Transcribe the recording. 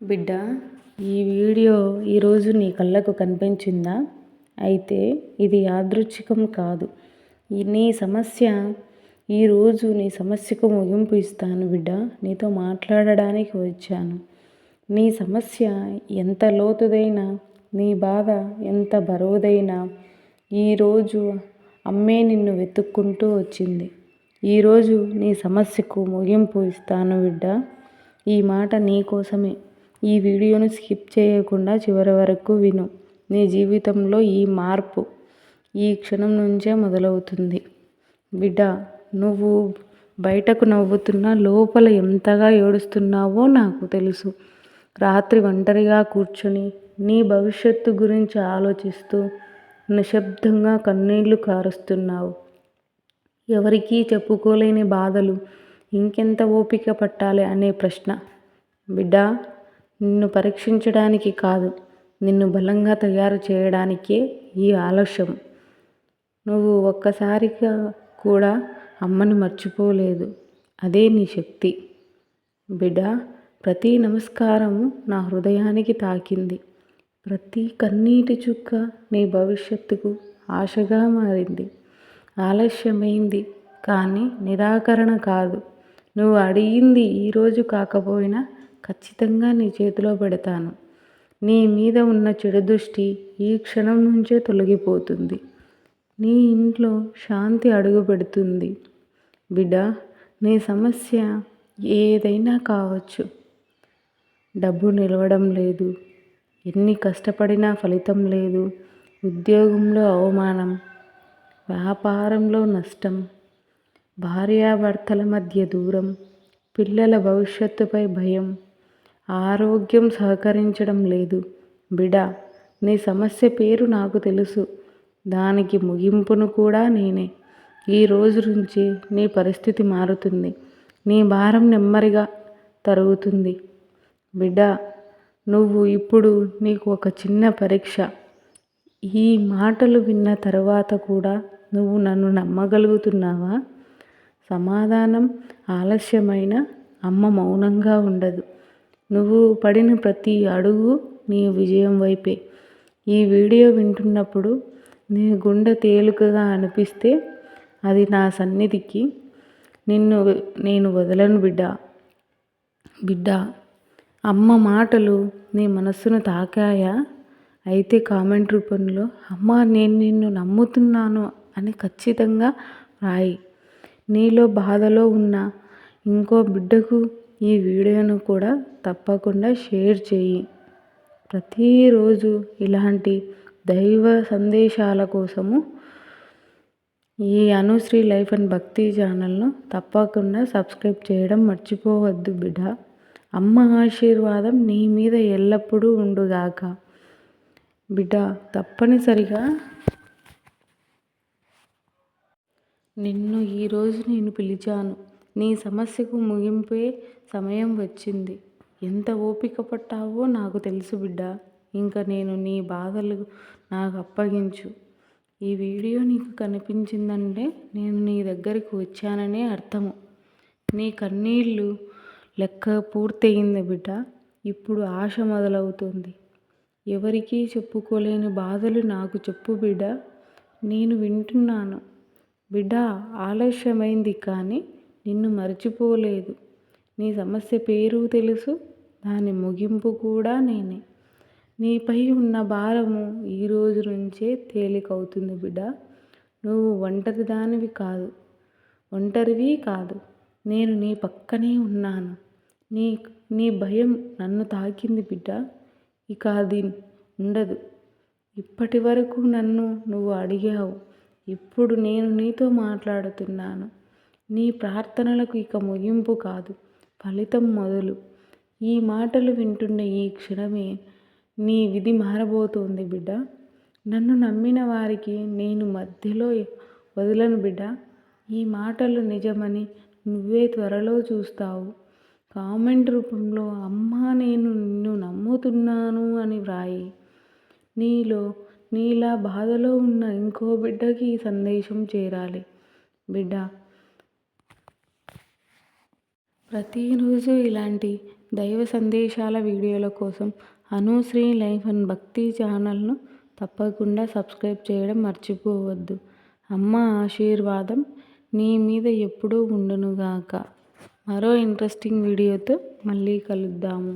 బిడ్డ ఈ వీడియో ఈరోజు నీ కళ్ళకు కనిపించిందా? అయితే ఇది యాదృచ్ఛికం కాదు. నీ సమస్య ఈరోజు నీ సమస్యకు ముగింపు ఇస్తాను బిడ్డ. నీతో మాట్లాడడానికి వచ్చాను. నీ సమస్య ఎంత లోతుదైనా నీ బాధ ఎంత బరువుదైనా ఈరోజు అమ్మే నిన్ను వెతుక్కుంటూ వచ్చింది. ఈరోజు నీ సమస్యకు ముగింపు ఇస్తాను బిడ్డ. ఈ మాట నీ కోసమే. ఈ వీడియోను స్కిప్ చేయకుండా చివరి వరకు విను. నీ జీవితంలో ఈ మార్పు ఈ క్షణం నుంచే మొదలవుతుంది. బిడ్డ నువ్వు బయటకు నవ్వుతున్నా లోపల ఎంతగా ఏడుస్తున్నావో నాకు తెలుసు. రాత్రి ఒంటరిగా కూర్చొని నీ భవిష్యత్తు గురించి ఆలోచిస్తూ నిశ్శబ్దంగా కన్నీళ్ళు కారుస్తున్నావు. ఎవరికీ చెప్పుకోలేని బాధలు ఇంకెంత ఓపిక పట్టాలి అనే ప్రశ్న. బిడ్డ నిన్ను పరీక్షించడానికి కాదు నిన్ను బలంగా తయారు చేయడానికే ఈ ఆలస్యం. నువ్వు ఒక్కసారిగా కూడా అమ్మని మర్చిపోలేదు. అదే నీ శక్తి. బిడ్డ ప్రతి నమస్కారము నా హృదయానికి తాకింది. ప్రతి కన్నీటి చుక్క నీ భవిష్యత్తుకు ఆశగా మారింది. ఆలస్యమైంది కానీ నిరాకరణ కాదు. నువ్వు అడిగింది ఈరోజు కాకపోయినా ఖచ్చితంగా నీ చేతిలో పెడతాను. నీ మీద ఉన్న చెడు దృష్టి ఈ క్షణం నుంచే తొలగిపోతుంది. నీ ఇంట్లో శాంతి అడుగు పెడుతుంది బిడ్డ నీ సమస్య ఏదైనా కావచ్చు. డబ్బు నిలవడం లేదు. ఎన్ని కష్టపడినా ఫలితం లేదు. ఉద్యోగంలో అవమానం. వ్యాపారంలో నష్టం. భార్యాభర్తల మధ్య దూరం. పిల్లల భవిష్యత్తుపై భయం. ఆరోగ్యం సహకరించడం లేదు. బిడా నీ సమస్య పేరు నాకు తెలుసు. దానికి ముగింపును కూడా నేనే. ఈ రోజు నుంచి నీ పరిస్థితి మారుతుంది. నీ భారం నెమ్మదిగా తరుగుతుంది. బిడ్డా నువ్వు ఇప్పుడు నీకు ఒక చిన్న పరీక్ష. ఈ మాటలు విన్న తర్వాత కూడా నువ్వు నన్ను నమ్మగలుగుతున్నావా? సమాధానం ఆలస్యమైన అమ్మ మౌనంగా ఉండదు. నువ్వు పడిన ప్రతి అడుగు నీ విజయం వైపే. ఈ వీడియో వింటున్నప్పుడు నీ గుండె తేలికగా అనిపిస్తే అది నా సన్నిధికి. నిన్ను నేను వదలను బిడ్డ. బిడ్డ అమ్మ మాటలు నీ మనస్సును తాకాయా? అయితే కామెంట్ రూపంలో అమ్మ నేను నిన్ను నమ్ముతున్నాను అని ఖచ్చితంగా రాయి. నీలో బాధలో ఉన్న ఇంకో బిడ్డకు ఈ వీడియోను కూడా తప్పకుండా షేర్ చేయి. ప్రతిరోజు ఇలాంటి దైవ సందేశాల కోసము ఈ అనుశ్రీ లైఫ్ అండ్ భక్తి ఛానల్ను తప్పకుండా సబ్స్క్రైబ్ చేయడం మర్చిపోవద్దు బిడ్డ. అమ్మ ఆశీర్వాదం నీ మీద ఎల్లప్పుడూ ఉండుగాక. బిడ్డ తప్పనిసరిగా నిన్ను ఈరోజు నేను పిలిచాను. నీ సమస్యకు ముగింపే సమయం వచ్చింది. ఎంత ఓపిక పట్టావో నాకు తెలుసు బిడ్డ. ఇంకా నేను నీ బాధలు నాకు అప్పగించు. ఈ వీడియో నీకు కనిపించిందంటే నేను నీ దగ్గరికి వచ్చాననే అర్థము. నీ కన్నీళ్ళు లెక్క పూర్తయింది బిడ్డ. ఇప్పుడు ఆశ మొదలవుతుంది. ఎవరికీ చెప్పుకోలేని బాధలు నాకు చెప్పు బిడ్డ. నేను వింటున్నాను. బిడ్డ ఆలస్యమైంది కానీ నిన్ను మర్చిపోలేదు. నీ సమస్య పేరు తెలుసు దాని ముగింపు కూడా నేనే. నీపై ఉన్న భారము ఈరోజు నుంచే తేలికవుతుంది బిడ్డ. నువ్వు ఒంటరి దానివి కాదు ఒంటరివి కాదు. నేను నీ పక్కనే ఉన్నాను. నీ నీ భయం నన్ను తాకింది బిడ్డ. ఇక అది ఉండదు. ఇప్పటి వరకు నన్ను నువ్వు అడిగావు. ఇప్పుడు నేను నీతో మాట్లాడుతున్నాను. నీ ప్రార్థనలకు ఇక ముగింపు కాదు ఫలితం మొదలు. ఈ మాటలు వింటున్న ఈ క్షణమే నీ విధి మారబోతోంది బిడ్డ. నన్ను నమ్మిన వారికి నేను మధ్యలో వదలను బిడ్డ. ఈ మాటలు నిజమని నువ్వే త్వరలో చూస్తావు. కామెంట్ రూపంలో అమ్మా నేను నిన్ను నమ్ముతున్నాను అని వ్రాయి. నీలో నీలా బాధలో ఉన్న ఇంకో బిడ్డకి ఈ సందేశం చేరాలి. బిడ్డ ప్రతిరోజు ఇలాంటి దైవ సందేశాల వీడియోల కోసం అనుశ్రీ లైఫ్ అండ్ భక్తి ఛానల్ను తప్పకుండా సబ్స్క్రైబ్ చేయడం మర్చిపోవద్దు. అమ్మ ఆశీర్వాదం నీ మీద ఎప్పుడూ ఉండునుగాక. మరో ఇంట్రెస్టింగ్ వీడియోతో మళ్ళీ కలుద్దాము.